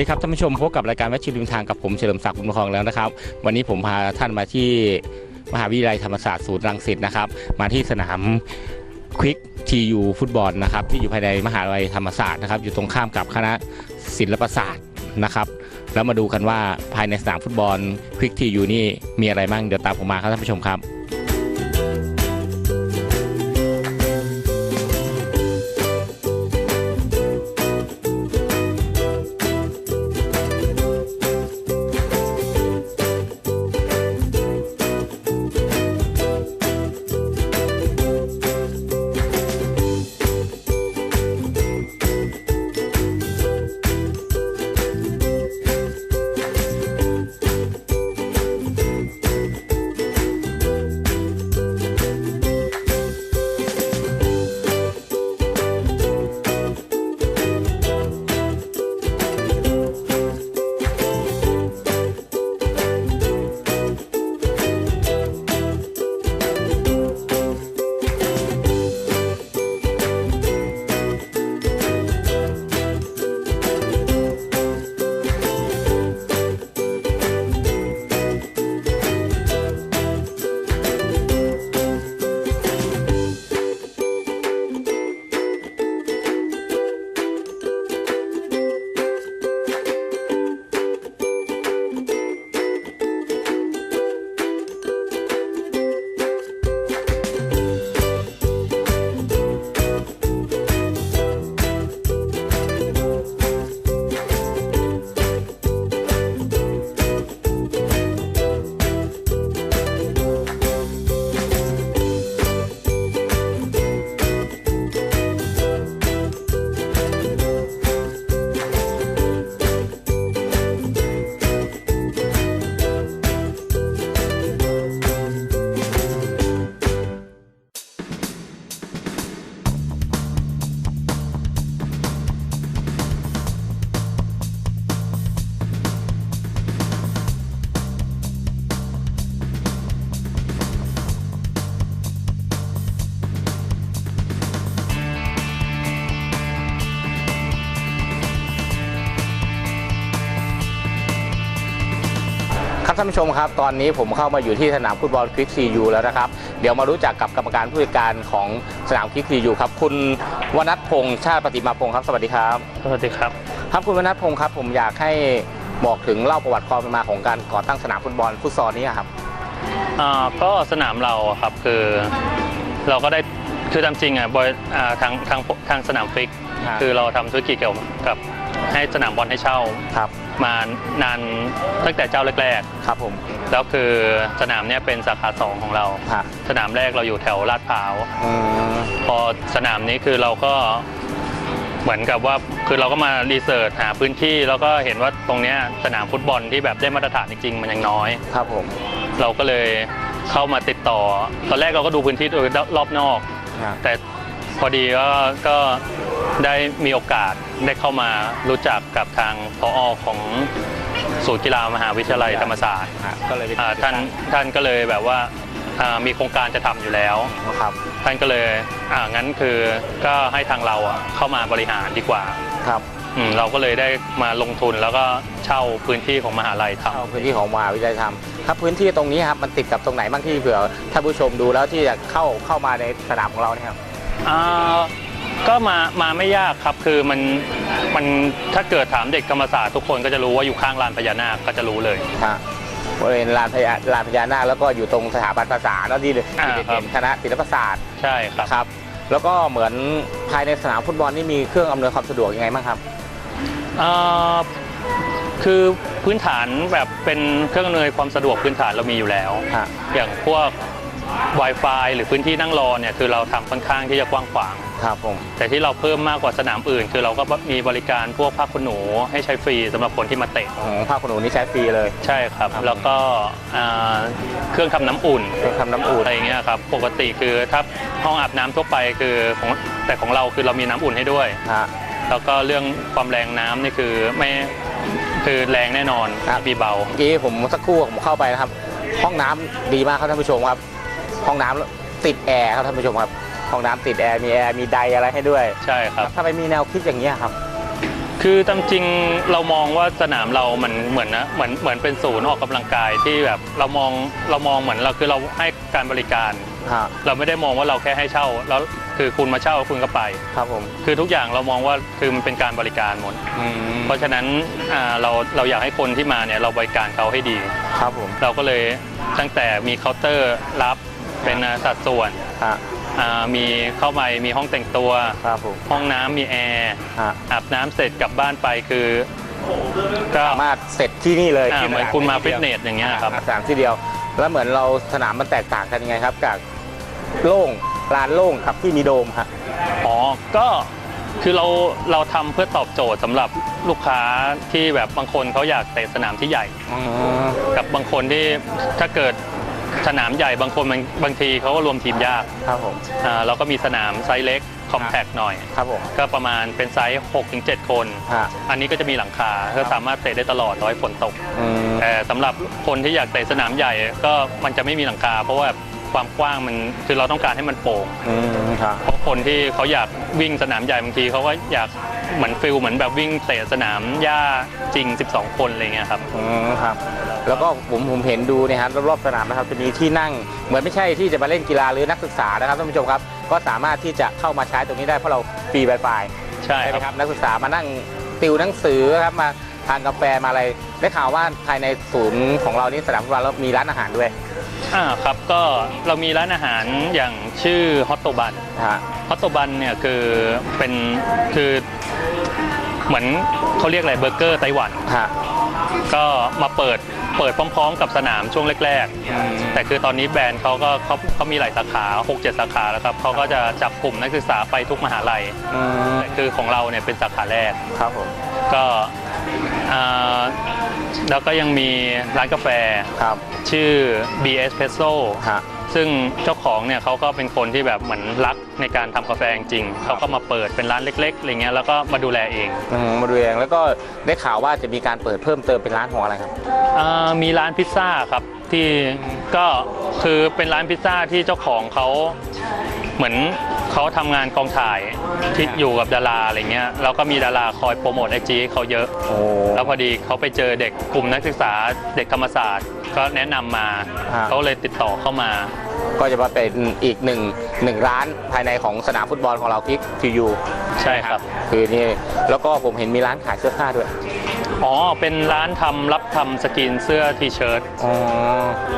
วัสดีครับท่านผู้ชมพบกับรายการวชชิริมทางกับผมเฉลิมศักดิ์บุญประคองแล้วนะครับ วันนี้ผมพาท่านมาที่มหาวิทยาลัยธรรมศาสตร์ศูนย์รังสิตนะครับ มาที่สนามควิกทียูฟุตบอลนะครับที่อยู่ภายในมหาวิทยาลัยธรรมศาสตร์นะครับอยู่ตรงข้ามกับคณะศิลปศาสตร์นะครับ แล้วมาดูกันว่าภายในสนามฟุตบอลควิกทียูนี่มีอะไรบ้างเดี๋ยวตามผมมาครับท่านผู้ชมครับ ท่านผู้ชมครับ ตอนนี้ผมเข้ามาอยู่ที่สนามฟุตบอลควิกซียูแล้วนะครับ เดี๋ยวมารู้จักกับกรรมการผู้จัดการของสนามควิกซียูครับ คุณวนัทพงษ์ชาติปฏิมาพงศ์ครับ สวัสดีครับ สวัสดีครับ ครับคุณวนัทพงศ์ครับ ผมอยากให้บอกถึงเล่าประวัติความเป็นมาของการก่อตั้งสนามฟุตบอลฟุตซอลนี้ครับอ่าก็สนามเราอะครับคือเราก็ได้คือตามจริงอะบอยอ่าทางทางทางสนามฟิกครับคือเราทำธุรกิจเกี่ยวกับให้สนามบอลให้เช่า ครับ มานานตั้งแต่เจ้าแรกครับผมๆแล้วคือสนามเนี้ยเป็นสาขาสองของเรา ฮะ สนามแรกเราอยู่แถวลาดพร้าว อืม พอสนามนี้คือเราก็เหมือนกับว่าคือเราก็มารีเสิร์ชหาพื้นที่แล้วก็เห็นว่าตรงเนี้ยสนามฟุตบอลที่แบบได้มาตรฐานจริงๆ มันยังน้อย ครับผมเราก็เลยเข้ามาติดต่อ ตอนแรกเราก็ดูพื้นที่โดยรอบนอก ฮะแต่ พอดีก็ก็ได้มีโอกาสได้เข้ามารู้จักกับทางพอของศูนย์กีฬามหาวิทยาลัยธรรมศาสตร์ฮะก็เลยเป็นอ่าท่านท่านก็เลยแบบว่าอ่ามีโครงการจะทำอยู่แล้ว ครับท่านก็เลยอ่างั้นคือก็ให้ทางเราอะเข้ามาบริหารดีกว่าครับอืมเราก็เลยได้มาลงทุนแล้วก็เช่าพื้นที่ของมหาลัยทำเข้าพื้นที่ของมหาวิทยาลัยทำครับพื้นที่ตรงนี้ครับมันติดกับตรงไหนบ้างที่เผื่อท่านผู้ชมดูแล้วที่จะเข้าเข้ามาในสนามของเราเนี่ยครับ อ่าก็มามาไม่ยากครับคือมันมันถ้าเกิดถามเด็กธรรมศาสตร์ทุกคนก็จะรู้ว่าอยู่ข้างลานพญานาคก็จะรู้เลย ฮะบริเวณลานพญาลานพญานาคแล้วก็อยู่ตรงสถาบันภาษาแล้วที่อ่าที่ครับเห็นคณะศิลปศาสตร์ใช่ครับ ครับ แล้วก็เหมือนภายในสนามฟุตบอลนี่มีเครื่องอำนวยความสะดวกยังไงบ้างครับอ่าคือพื้นฐานแบบเป็นเครื่องอำนวยความสะดวกพื้นฐานเรามีอยู่แล้ว ฮะ อย่างพวก Wi-Fi หรือพื้นที่นั่งรอเนี่ยคือเราทำค่อนข้างที่จะกว้างขวาง ครับผม แต่ที่เราเพิ่มมากกว่าสนามอื่น คือเราก็มีบริการพวกผ้าขนหนูให้ใช้ฟรีสำหรับคนที่มาเตะ ของภาคขนหนูนี่ใช้ฟรีเลย ใช่ครับครับ แล้วก็อ่าเครื่องทำน้ำอุ่นเครื่องทำน้ำอุ่น อะไรอย่างเงี้ยครับ ปกติคือถ้าห้องอาบน้ำทั่วไปคือของแต่ของเราคือเรามีน้ำอุ่นให้ด้วย ฮะ แล้วก็เรื่องความแรงน้ำนี่คือไม่คือแรงแน่นอนครับ มีเบา เมื่อกี้ผมสักครู่ผมเข้าไปนะครับ ห้องน้ำดีมากครับท่านผู้ชมครับ ห้องน้ำติดแอร์ครับท่านผู้ชมครับห้องน้ำติดแอร์มีแอร์มีไดอะไรให้ด้วยใช่ครับ ทำไมมีแนวคิดอย่างนี้ยครับ คือตามจริงเรามองว่าสนามเรามันเหมือนนะเหมือนเหมือนเป็นศูนย์ออกกำลังกายที่แบบเรามองเรามองเหมือนเราคือเราให้การบริการ ฮะเราไม่ได้มองว่าเราแค่ให้เช่า แล้วคือคุณมาเช่าคุณก็ไป ครับผมคือทุกอย่างเรามองว่าคือมันเป็นการบริการหมดอืมเพราะฉะนั้นอ่าเราเราอยากให้คนที่มาเนี่ยเราบริการเขาให้ดี ครับผม เราก็เลยตั้งแต่มีเคาน์เตอร์รับ เป็นอ่าสัดส่วนฮะอ่ามีเข้าไปมีห้องแต่งตัว ครับผม ห้องน้ำมีแอร์ฮะ อาบน้ำเสร็จกลับบ้านไปคือก็สามารถเสร็จที่นี่เลยอ่าที่เหมือนสคุณมาที่ฟิตเนสอย่างเงี้ยครับ สนามที่เดียว แล้วเหมือนเราสนามมันแตกต่างกันยังไงครับจากโล่งลานโล่งกับที่มีโดมฮะอ๋อ ก็คือเราเราทำเพื่อตอบโจทย์สำหรับลูกค้าที่แบบบางคนเขาอยากเตะสนามที่ใหญ่อืมกับบางคนที่ถ้าเกิด สนามใหญ่บางคนมันบางทีเขาก็รวมทีมยากครับผม อ่าเราก็มีสนามไซส์เล็กคอมแพคหน่อย ครับผม ก็ประมาณเป็นไซส์6-7คน ฮะ อันนี้ก็จะมีหลังคาก็สามารถเตะได้ตลอดร้อยฝนตก อืม แต่สำหรับคนที่อยากเตะสนามใหญ่ก็มันจะไม่มีหลังคา เพราะว่า ความกว้างมันคือเราต้องการให้มันโปร่งอืมครับ เพราะคนที่เขาอยากวิ่งสนามใหญ่บางทีเขาก็อยากเหมือนฟิลเหมือนแบบวิ่งเตะสนามหญ้าจริง 12 คนอะไรเงี้ยครับอืมครับ แล้วก็ผมผมเห็นดูเนยฮะรอบๆสนามนะครับจะมีที่นั่งเหมือนไม่ใช่ที่จะมาเล่นกีฬาหรือนักศึกษานะครับท่านผู้ชมครับ ก็สามารถที่จะเข้ามาใช้ตรงนี้ได้เพราะเราฟรี Wi-Fi ใช่ใช่ไหคมรับครับนักศึกษามานั่งติวหนังสือครับมาทานกาแฟมาอะไรได้ข่าวว่าภายในศูนย์ของเรานี่สนามฟุตบอลเรามีร้านอาหารด้วยอ่าครับก็เรามีร้านอาหารอย่างชื่อฮอตโตบันนะฮะฮอตโตบันเนี่ยคือเป็นคือเหมือนเขาเรียกอะไรเบอร์เกอร์ไต้หวันฮะก็มาเปิดเปิดพร้อมๆ กับสนามช่วงแรกๆ แต่คือตอนนี้แบรนด์เขาก็เขาเขามีหลายสาขา 6-7 สาขาแล้วครับเขาก็จะจับกลุ่มนักศึกษาไปทุกมหาลัยอืมแต่คือของเราเนี่ยเป็นสาขาแรกครับผมก็ อ่าแล้วก็ยังมีร้านกาแฟครับชื่อ B Espresso ฮะ ซึ่งเจ้าของเนี่ยเขาก็เป็นคนที่แบบเหมือนรักในการทำกาแฟจริงๆเขาก็มาเปิดเป็นร้านเล็กๆอะไรเงี้ยแล้วก็มาดูแลเองอืมมาดูเองแล้วก็ได้ข่าวว่าจะมีการเปิดเพิ่มเติมเป็นร้านของอะไรครับ อ่ามีร้านพิซซ่าครับที่ก็คือเป็นร้านพิซซ่าที่เจ้าของเขาเหมือน เขาทำงานกองถ่ายที่อยู่กับดาราอะไรเงี้ยแล้วก็มีดาราคอยโปรโมทไอจีเขาเยอะโอ้แล้วพอดีเขาไปเจอเด็กกลุ่มนักศึกษาเด็กธรรมศาสตร์ ก็แนะนำมาฮะเขาเลยติดต่อเข้ามา ก็จะมาเป็นอีกหนึ่งหนึ่งร้านภายในของสนามฟุตบอลของเราพิกทียูใช่ครับ คือนี่แล้วก็ผมเห็นมีร้านขายเสื้อผ้าด้วยอ๋อ เป็นร้านทำรับทำสกรีนเสื้อทีเชิ้ตอ๋อ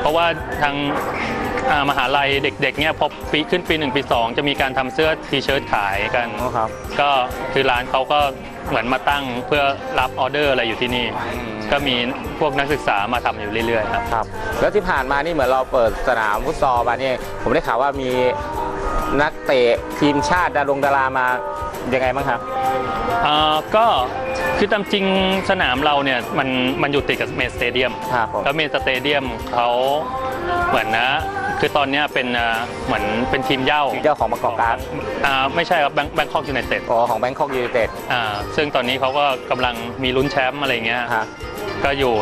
เพราะว่าทางอ่า มหาลัยเด็กๆเนี่ยพอปีขึ้นปี1ปี2 จะมีการทำเสื้อทีเชิ้ตขายกันอ๋อครับ ก็คือร้านเขาก็เหมือนมาตั้งเพื่อรับออเดอร์อะไรอยู่ที่นี่ ก็มีพวกนักศึกษามาทำอยู่เรื่อยๆครับครับ แล้วที่ผ่านมานี่เหมือนเราเปิดสนามฟุตซอลมาเนี่ยผมได้ข่าวว่ามีนักเตะทีมชาติดารงดารามายังไงบ้างครับอ่าก็คือตามจริงสนามเราเนี่ยมันมันอยู่ติดกับเมสเตเดียมครับผมแล้วเมสเตเดียมเขาเหมือนนะ คือตอนเนี้ยเป็นอ่าเหมือนเป็นทีมเหย้าทีมเจ้าของประกอบการอ่าไม่ใช่ครับแบงแบงคอกยูไนเต็ดอ๋อของแบงคอกยูไนเต็ดอ่าซึ่งตอนนี้เขาก็กำลังมีลุ้นแชมป์อะไรเงี้ยฮะก็อยู่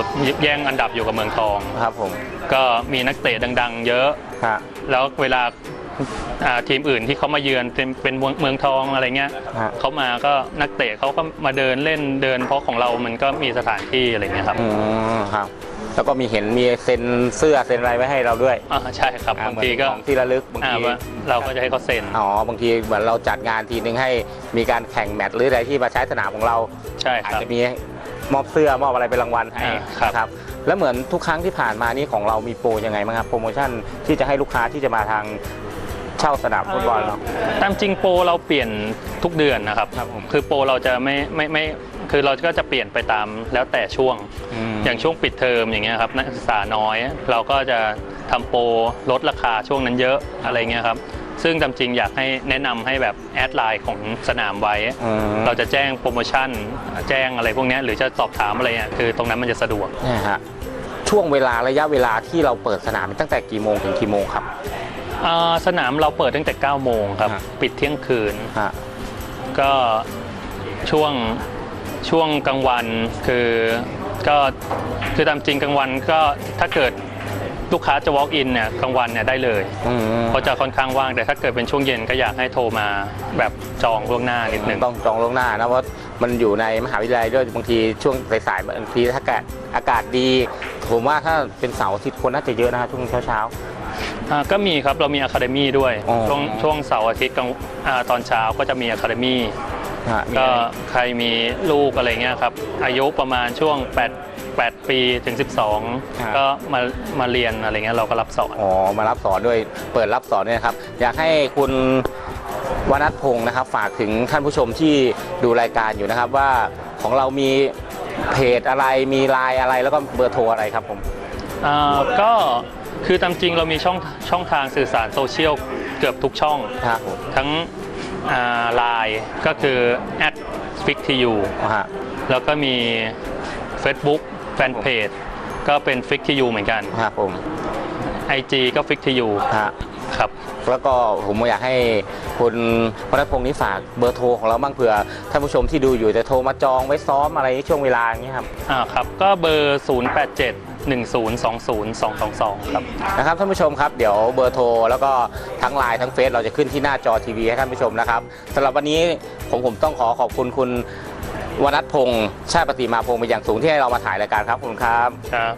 แย่งอันดับอยู่กับเมืองทองครับผมก็มีนักเตะดัง ๆ เยอะฮะแล้วเวลาอ่าทีมอื่นที่เขามาเยือนเป็นเป็นเมืองเมืองทองอะไรเงี้ยฮะเขามาก็นักเตะเขาก็มาเดินเล่นเดิน เพราะของเรามันก็มีสถานที่อะไรเงี้ยครับอืมครับ แล้วก็มีเห็นมีเซ็นเสื้อเซ็นอะไรไว้ให้เราด้วยอ่าใช่ครับอ่บางทีก็เหมือนของที่ระลึกบางอ่าทีว่าเราก็จะให้เขาเซ็นอ๋อ บางทีเหมือนเราจัดงานทีนึงให้มีการแข่งแมตช์หรืออะไรที่มาใช้สนามของเรา ใช่คอาจรับ จะมีมอบเสื้อมอบอะไรเป็นรางวัลให้อ่าครับ นะครับ แล้วเหมือนทุกครั้งที่ผ่านมานี่ของเรามีโปรยังไงบ้างครับ โปรโมชั่นที่จะให้ลูกค้าที่จะมาทางเช่าสนามฟุตบอลเรา ตามจริงโปรเราเปลี่ยนทุกเดือนนะครับ ครับผม คือโปรเราจะไม่ไม่ไม่ คือเราก็จะเปลี่ยนไปตามแล้วแต่ช่วง อย่างช่วงปิดเทอมอย่างเงี้ยครับนักศึกษาน้อย เราก็จะทำโปรลดราคาช่วงนั้นเยอะอะไรเงี้ยครับซึ่งตามจริงอยากให้แนะนำให้แบบแอดไลน์ของสนามไว้อืมเราจะแจ้งโปรโมชั่น แจ้งอะไรพวกเนี้ยหรือจะสอบถามอะไรเนี่ยคือตรงนั้นมันจะสะดวกเนี่ยฮะช่วงเวลาระยะเวลาที่เราเปิดสนามตั้งแต่กี่โมงถึงกี่โมงครับอ่าสนามเราเปิดตั้งแต่9โมงครับฮะปิดเที่ยงคืนฮะก็ช่วง ช่วงกลางวันคือก็คือตามจริงกลางวันก็ถ้าเกิดลูกค้าจะ walk in เนี่ยกลางวันเนี่ยได้เลยอืมเพราะจะค่อนข้างว่างแต่ถ้าเกิดเป็นช่วงเย็นก็อยากให้โทรมาแบบจองล่วงหน้านิดนึงต้องจองล่วงหน้านะเพราะมันอยู่ในมหาวิทยาลัยด้วยบางทีช่วงสายๆบางทีถ้าอากาศอากาศดี ผมว่าถ้าเป็นเสาร์อาทิตย์คนน่าจะเยอะนะช่วงเช้าอ่าก็มีครับเรามีอะคาเดมี่ด้วยอ๋อช่วงช่วงเสาร์อาทิตย์กลางอ่าตอนเช้าก็จะมีอะคาเดมี่ๆ ฮะมีก็อะไรใครมีลูกอะไรเงี้ยครับ อายุประมาณช่วง 8 8 ปีถึง12 ก็มามาเรียนอะไรเงี้ยเราก็รับสอน อ๋อมารับสอนด้วยเปิดรับสอนด้วยนะครับ อยากให้คุณวนัทพงศ์นะครับ ฝากถึงท่านผู้ชมที่ดูรายการอยู่นะครับ ว่าของเรามีเพจอะไรมีไลน์อะไรแล้วก็เบอร์โทรอะไรครับผม อ่าก็คือตามจริงเรามีช่องช่องทางสื่อสารโซเชียลเกือบทุกช่อง ครับผม ทั้ง ไลน์ก็คือ at f i x t u ฮะแล้วก็มี Facebook แฟนเพจก็เป็น f i x t u เหมือนกันครับผม IG ก็ f i x t u ฮะครับ แล้วก็ผมอยากให้คุณวนัทพงศ์นี้ฝากเบอร์โทรของเราบ้างเผื่อท่านผู้ชมที่ดูอยู่จะโทรมาจองไว้ซ้อมอะไรช่วงเวลาอย่างเงี้ยครับอ่าครับ ก็เบอร์ 087 1020 222 ครับ นะครับท่านผู้ชมครับเดี๋ยวเบอร์โทร แล้วก็ทั้งไลน์ทั้งเฟซเราจะขึ้นที่หน้าจอทีวีให้ท่านผู้ชมนะครับสำหรับวันนี้ผมผมต้องขอขอบคุณคุณวนัทพงศ์ชาติปฏิมาพงศ์เป็นอย่างสูงที่ให้เรามาถ่ายรายการครับขอบคุณครับ ครับ